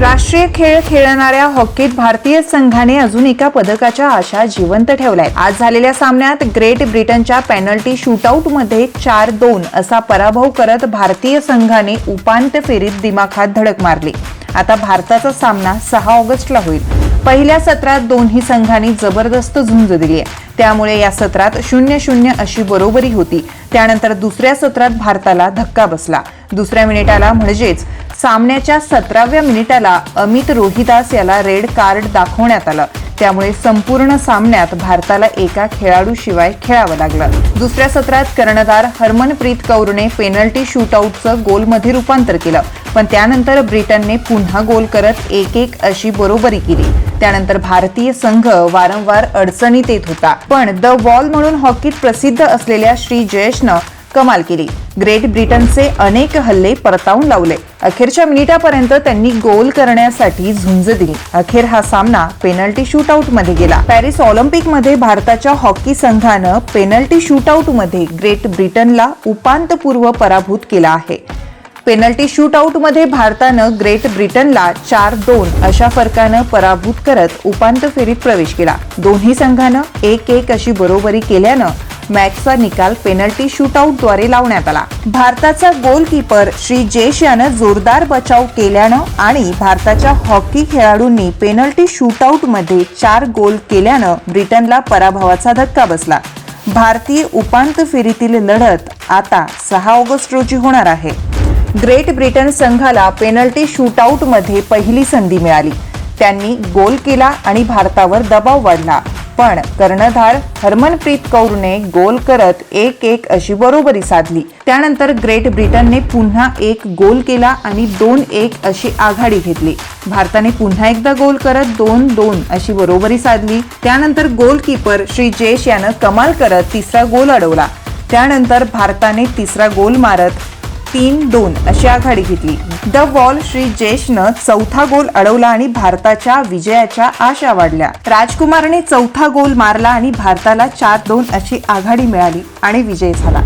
राष्ट्रीय खेळ खेळणाऱ्या हॉकीत भारतीय संघाने अजून एका पदकाच्या आशा जिवंत ठेवल्या आहेत. आज झालेल्या सामन्यात ग्रेट ब्रिटनच्या पेनल्टी शूटआउटमध्ये चार दोन असा पराभव करत भारतीय संघाने उपांत्य फेरीत दिमाखात धडक मारली. आता भारताचा सामना सहा ऑगस्टला होईल. पहिल्या सत्रात दोन्ही संघांनी जबरदस्त झुंज दिली आहे. त्यामुळे या सत्रात शून्य शून्य अशी बरोबरी होती. त्यानंतर दुसऱ्या सत्रात भारताला धक्का बसला. दुसऱ्या मिनिटाला म्हणजेच सामन्याच्या सतराव्या मिनिटाला अमित रोहिदास याला रेड कार्ड दाखवण्यात आलं. त्यामुळे संपूर्ण सामन्यात भारताला एका खेळाडूशिवाय खेळावं लागलं. दुसऱ्या सत्रात कर्णधार हरमनप्रीत कौरने पेनल्टी शूटआउटचं गोलमध्ये रूपांतर केलं. पण त्यानंतर ब्रिटनने पुन्हा गोल करत एक एक अशी बरोबरी केली. त्यानंतर भारतीय संघ वारंवार अडचणीत येत होता. पण द वॉल म्हणून हॉकीत प्रसिद्ध असलेल्या श्री जयेशनं कमाल केली. ग्रेट ब्रिटनचे अनेक हल्ले परतावून लावले. अखेरच्या मिनिटापर्यंत त्यांनी गोल करण्यासाठी झुंज दिली. अखेर हा सामना पेनल्टी शूटआउटमध्ये गेला. पॅरिस ऑलिम्पिकमध्ये भारताच्या हॉकी संघानं पेनल्टी शूटआउटमध्ये ग्रेट ब्रिटनला उपांत्यपूर्व पराभूत केला आहे. पेनल्टी शूटआउटमध्ये भारतानं ग्रेट ब्रिटनला चार दोन अशा फरकानं पराभूत करत उपांत्य फेरीत प्रवेश केला. दोन्ही संघानं एक एक अशी बरोबरी केल्यानं मॅचचा निकाल पेनल्टी शूटआउटद्वारे लावण्यात आला. भारताचा गोलकीपर श्री जेश यानं जोरदार बचाव केल्यानं आणि भारताच्या हॉकी खेळाडूंनी पेनल्टी शूटआउटमध्ये चार गोल केल्यानं ब्रिटनला पराभवाचा धक्का बसला. भारतीय उपांत्य फेरीतील लढत आता सहा ऑगस्ट रोजी होणार आहे. ग्रेट ब्रिटन संघाला पेनल्टी शूटआउटमध्ये पहिली संधी मिळाली. त्यांनी गोल केला आणि भारतावर दबाव वाढला. पण कर्णधार हरमनप्रीत कौरने गोल करत एक एक अशी बरोबरी साधली. त्यानंतर ग्रेट ब्रिटनने पुन्हा एक गोल केला आणि दोन एक अशी आघाडी घेतली. भारताने पुन्हा एकदा गोल करत दोन दोन अशी बरोबरी साधली. त्यानंतर गोलकीपर श्री जेश यानं कमाल करत तिसरा गोल अडवला. त्यानंतर भारताने तिसरा गोल मारत तीन दोन अशी आघाडी घेतली. द वॉल श्री जेशनं चौथा गोल अडवला आणि भारताच्या विजयाच्या आशा वाढल्या. राजकुमारने चौथा गोल मारला आणि भारताला चार दोन अशी आघाडी मिळाली आणि विजय झाला.